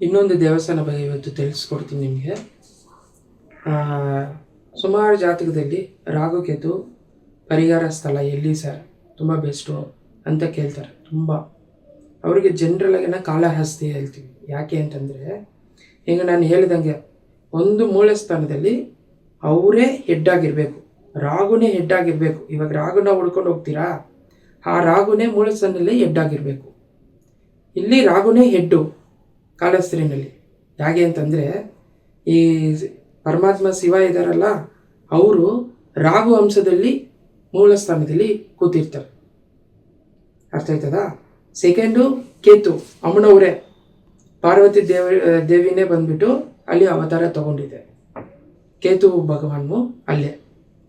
ಇನ್ನೊಂದು ದೇವಸ್ಥಾನ ಬಗ್ಗೆ ಇವತ್ತು ತಿಳಿಸ್ಕೊಡ್ತೀನಿ ನಿಮಗೆ. ಸುಮಾರು ಜಾತಕದಲ್ಲಿ ರಾಹುಕೇತು ಪರಿಹಾರ ಸ್ಥಳ ಎಲ್ಲಿ ಸರ್? ತುಂಬ ಬೆಸ್ಟು ಅಂತ ಕೇಳ್ತಾರೆ. ತುಂಬ. ಅವರಿಗೆ ಜನರಲ್ ಆಗಿ ನಾವು ಕಾಳಹಸ್ತಿ ಹೇಳ್ತೀವಿ ಯಾಕೆ ಅಂತಂದರೆ, ಈಗ ನಾನು ಹೇಳಿದಂಗೆ ಒಂದು ಮೂಲ ಸ್ಥಾನದಲ್ಲಿ ಅವರೇ ಹೆಡ್ಡಾಗಿರಬೇಕು ರಾಗುನೇ ಹೆಡ್ಡಾಗಿರಬೇಕು ಇವಾಗ ರಾಗುನ ಹುಡ್ಕೊಂಡು ಹೋಗ್ತೀರಾ? ಆ ರಾಗುನೇ ಮೂಲ ಸ್ಥಾನದಲ್ಲಿ ಹೆಡ್ಡಾಗಿರಬೇಕು ಇಲ್ಲಿ ರಾಗುನೇ ಹೆಡ್ಡು ಕಾಲಸ್ತ್ರೀನಲ್ಲಿ ಹೇಗೆ ಅಂತಂದರೆ, ಈ ಪರಮಾತ್ಮ ಶಿವ ಇದ್ದಾರಲ್ಲ ಅವರು ರಾಹು ಅಂಶದಲ್ಲಿ ಮೂಲ ಸ್ಥಾನದಲ್ಲಿ ಕೂತಿರ್ತಾರೆ. ಅರ್ಥ ಆಯ್ತದಾ? ಸೆಕೆಂಡು ಕೇತು ಅಮ್ಮನವರೇ ಪಾರ್ವತಿ ದೇವ, ದೇವಿನೇ ಬಂದ್ಬಿಟ್ಟು ಅಲ್ಲಿ ಅವತಾರ ತಗೊಂಡಿದೆ ಕೇತು ಭಗವಾನು ಅಲ್ಲೇ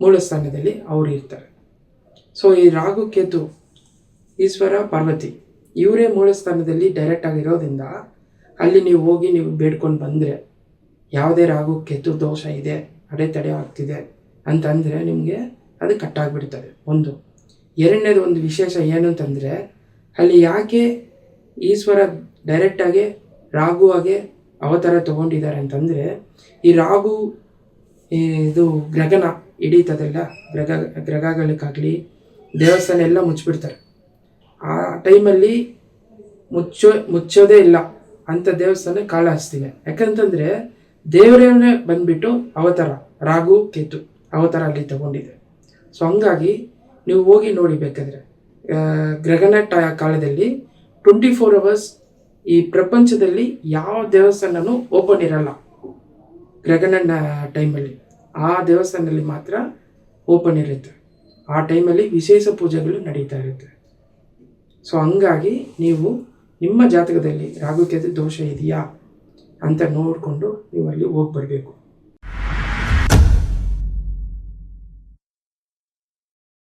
ಮೂಲ ಸ್ಥಾನದಲ್ಲಿ ಅವರು ಇರ್ತಾರೆ. ಸೊ ಈ ರಾಘು ಕೇತು, ಈಶ್ವರ, ಪಾರ್ವತಿ, ಇವರೇ ಮೂಲ ಸ್ಥಾನದಲ್ಲಿ ಡೈರೆಕ್ಟ್ ಆಗಿರೋದ್ರಿಂದ ಅಲ್ಲಿ ನೀವು ಹೋಗಿ ನೀವು ಬೇಡ್ಕೊಂಡು ಬಂದರೆ ಯಾವುದೇ ರಾಗು ಕೆತ್ತು ದೋಷ ಇದೆ ಅಡೆತಡೆ ಆಗ್ತಿದೆ ಅಂತಂದರೆ ನಿಮಗೆ ಅದು ಕಟ್ಟಾಗ್ಬಿಡ್ತದೆ ಒಂದು. ಎರಡನೇದು ಒಂದು ವಿಶೇಷ ಏನು ಅಂತಂದರೆ ಅಲ್ಲಿ ಯಾಕೆ ಈಶ್ವರ ಡೈರೆಕ್ಟಾಗಿ ರಾಗುವಾಗೆ ಅವತಾರ ತಗೊಂಡಿದ್ದಾರೆ ಅಂತಂದರೆ ಈ ರಾಗು ಇದು ಗ್ರಗನ ಹಿಡೀತದೆಲ್ಲ, ಗ್ರಗ, ಗ್ರಗಗಳಿಗಾಗಲಿ, ದೇವಸ್ಥಾನ ಎಲ್ಲ ಮುಚ್ಚಿಬಿಡ್ತಾರೆ. ಆ ಟೈಮಲ್ಲಿ ಮುಚ್ಚೋ, ಮುಚ್ಚೋದೇ ಇಲ್ಲ. ಅಂಥ ದೇವಸ್ಥಾನ ಕಾಳ ಹಚ್ತೀವಿ. ಯಾಕಂತಂದರೆ ದೇವರೇ ಬಂದ್ಬಿಟ್ಟು ಅವತಾರ ರಾಗು ಕೇತು ಅವತಾರ ಅಲ್ಲಿ ತಗೊಂಡಿದೆ. ಸೊ ಹಂಗಾಗಿ ನೀವು ಹೋಗಿ ನೋಡಿ ಬೇಕಾದರೆ. ಗ್ರಹಣ ಕಾಲದಲ್ಲಿ ಟ್ವೆಂಟಿ ಫೋರ್ ಅವರ್ಸ್ ಈ ಪ್ರಪಂಚದಲ್ಲಿ ಯಾವ ದೇವಸ್ಥಾನನೂ ಓಪನ್ ಇರಲ್ಲ. ಗ್ರಹಣ ಟೈಮಲ್ಲಿ ಆ ದೇವಸ್ಥಾನದಲ್ಲಿ ಮಾತ್ರ ಓಪನ್ ಇರುತ್ತೆ. ಆ ಟೈಮಲ್ಲಿ ವಿಶೇಷ ಪೂಜೆಗಳು ನಡೀತಾ ಇರುತ್ತೆ. ಸೊ ಹಂಗಾಗಿ ನೀವು ನಿಮ್ಮ ಜಾತಕದಲ್ಲಿ ರಾಹುಕೇತು ದೋಷ ಇದೆಯಾ ಅಂತ ನೋಡಿಕೊಂಡು ನೀವು ಅಲ್ಲಿ ಹೋಗಿ ಬರಬೇಕು